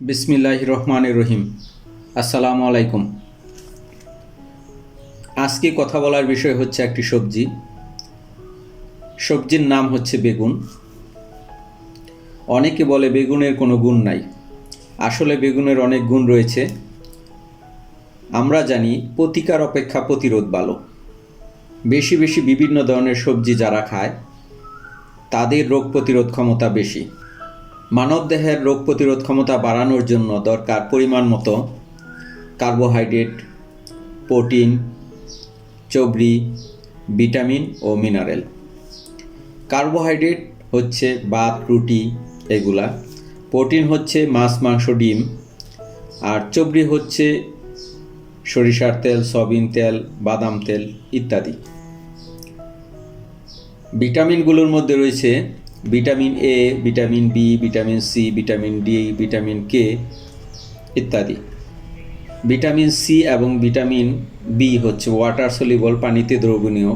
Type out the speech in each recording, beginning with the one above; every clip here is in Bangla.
বিসমিল্লাহ রহমান রহিম। আসসালামু আলাইকুম। আজকে কথা বলার বিষয় হচ্ছে একটি সবজি। সবজির নাম হচ্ছে বেগুন। অনেকে বলে বেগুনের কোনো গুণ নাই। আসলে বেগুনের অনেক গুণ রয়েছে। আমরা জানি প্রতিকার অপেক্ষা প্রতিরোধ ভালো। বেশি বেশি বিভিন্ন ধরনের সবজি যারা খায়, তাদের রোগ প্রতিরোধ ক্ষমতা বেশি। মানবদেহের রোগ প্রতিরোধ ক্ষমতা বাড়ানোর জন্য দরকার পরিমাণ মতো কার্বোহাইড্রেট, প্রোটিন চবড়ি ভিটামিন ও মিনারেল। কার্বোহাইড্রেট হচ্ছে ভাত, রুটি এগুলা। প্রোটিন হচ্ছে মাছ, মাংস, ডিম। আর চবড়ি হচ্ছে সরিষার তেল, সয়াবিন তেল, বাদাম তেল ইত্যাদি। ভিটামিনগুলোর মধ্যে রয়েছে vitamin A vitamin B vitamin C vitamin D vitamin K ইত্যাদি। ভিটামিন সি এবং ভিটামিন বি হচ্ছে ওয়াটার সলিবল পানিতে দ্রবণীয়।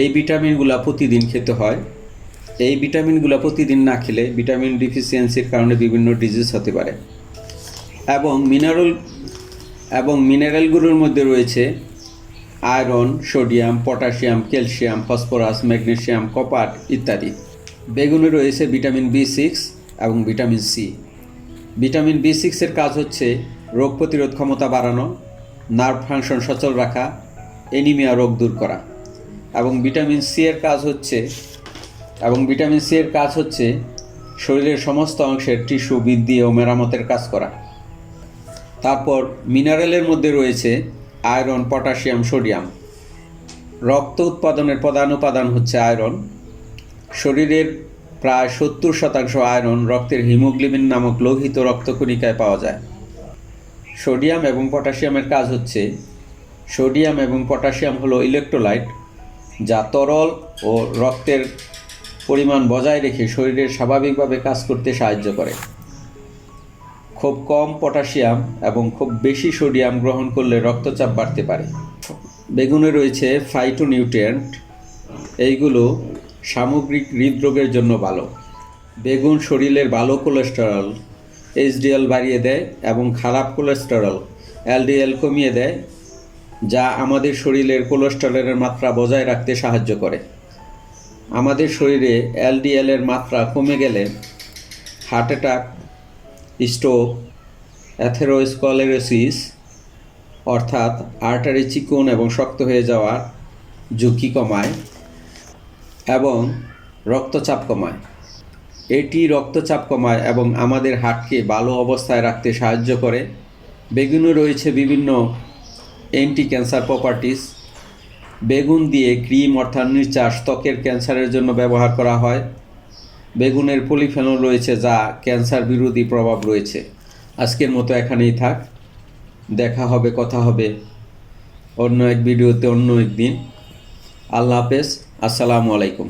এই ভিটামিনগুলো প্রতিদিন খেতে হয়। এই ভিটামিনগুলো প্রতিদিন না খেলে ভিটামিন ডিফিসিয়েন্সির কারণে বিভিন্ন ডিজিজ হতে পারে। এবং মিনারেল এবং মিনারেলগুলোর মধ্যে রয়েছে iron sodium potassium calcium phosphorus magnesium copper ইত্যাদি। বেগুনে রয়েছে ভিটামিন বি সিক্স এবং ভিটামিন সি ভিটামিন বি সিক্সের কাজ হচ্ছে রোগ প্রতিরোধ ক্ষমতা বাড়ানো নার্ভ ফাংশন সচল রাখা এনিমিয়া রোগ দূর করা। এবং ভিটামিন সি এর কাজ হচ্ছে, এবং ভিটামিন সি এর কাজ হচ্ছে শরীরের সমস্ত অংশের টিস্যু বৃদ্ধি ও মেরামতের কাজ করা। তারপর মিনারেলের মধ্যে রয়েছে আয়রন, পটাশিয়াম, সোডিয়াম। রক্ত উৎপাদনের প্রধান উপাদান হচ্ছে আয়রন। শরীরের প্রায় সত্তর শতাংশ আয়রন রক্তের হিমোগ্লোবিন নামক লোহিত রক্তকণিকায় পাওয়া যায়। সোডিয়াম এবং পটাশিয়ামের কাজ হচ্ছে, সোডিয়াম এবং পটাশিয়াম হলো ইলেকট্রোলাইট যা তরল ও রক্তের পরিমাণ বজায় রেখে শরীরের স্বাভাবিকভাবে কাজ করতে সাহায্য করে। খুব কম পটাশিয়াম এবং খুব বেশি সোডিয়াম গ্রহণ করলে রক্তচাপ বাড়তে পারে। বেগুনে রয়েছে ফাইটোনিউট্রিয়েন্ট এইগুলো সামগ্রিক হৃদরোগের জন্য ভালো। বেগুন শরীরের ভালো কোলেস্টেরল, এইচডিএল বাড়িয়ে দেয় এবং খারাপ কোলেস্টেরল, এলডিএল কমিয়ে দেয়, যা আমাদের শরীরের কোলেস্টেরলের মাত্রা বজায় রাখতে সাহায্য করে। আমাদের শরীরে এলডিএল এর মাত্রা কমে গেলে হার্ট অ্যাটাক, স্ট্রোক, অ্যাথেরোস্কলেরোসিস, অর্থাৎ আর্টারি চিকন এবং শক্ত হয়ে যাওয়ার ঝুঁকি কমায়। এবং রক্তচাপ কমায়। এটি রক্তচাপ কমায় এবং আমাদের হার্টকে ভালো অবস্থায় রাখতে সাহায্য করে। বেগুনে রয়েছে বিভিন্ন অ্যান্টি ক্যান্সার প্রপার্টিস বেগুন দিয়ে ক্রিম অর্থাৎ নির্চাস ত্বকের ক্যান্সারের জন্য ব্যবহার করা হয়। বেগুনের পলিফেনল রয়েছে যা ক্যান্সার বিরোধী প্রভাব রয়েছে। আজকের মতো এখানেই থাক। দেখা হবে, কথা হবে অন্য এক ভিডিওতে অন্য একদিন। আল্লাহ হাফেজ। আসসালামু আলাইকুম।